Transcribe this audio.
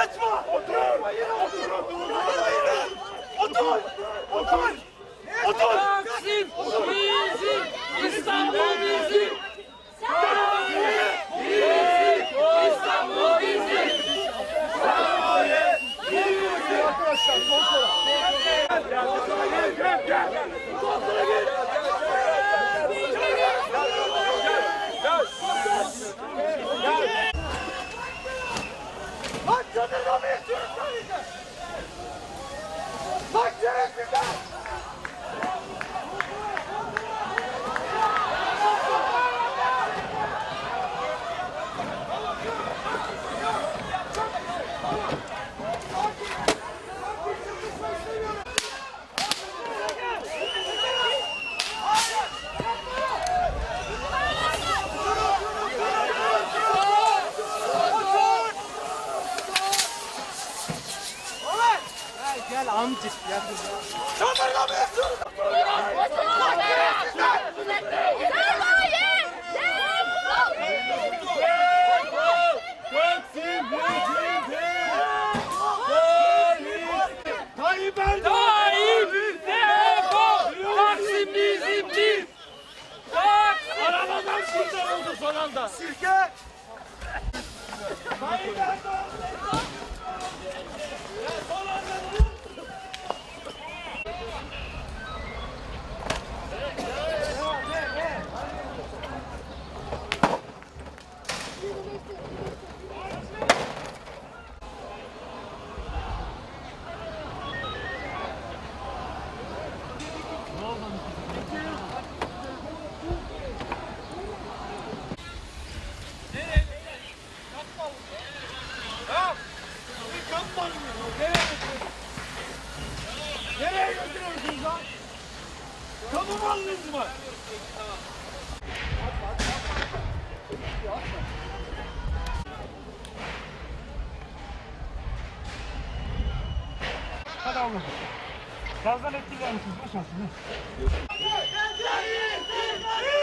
Kaçma! Otur! Otur! Otur! Otur! Otur! Taksim bizim, İstanbul bizim. İstanbul bizim. Bak Mı yaşıyorsun? Tayyip Erdoğan! Tayyip. Tak. Arabadan kurtarıldı son anda. Sirke! Tayyip Erdoğan! Kamu malınız mı? Gazdan etkilenmişsiniz. Boş olsun. Gel, gel, gel, gel.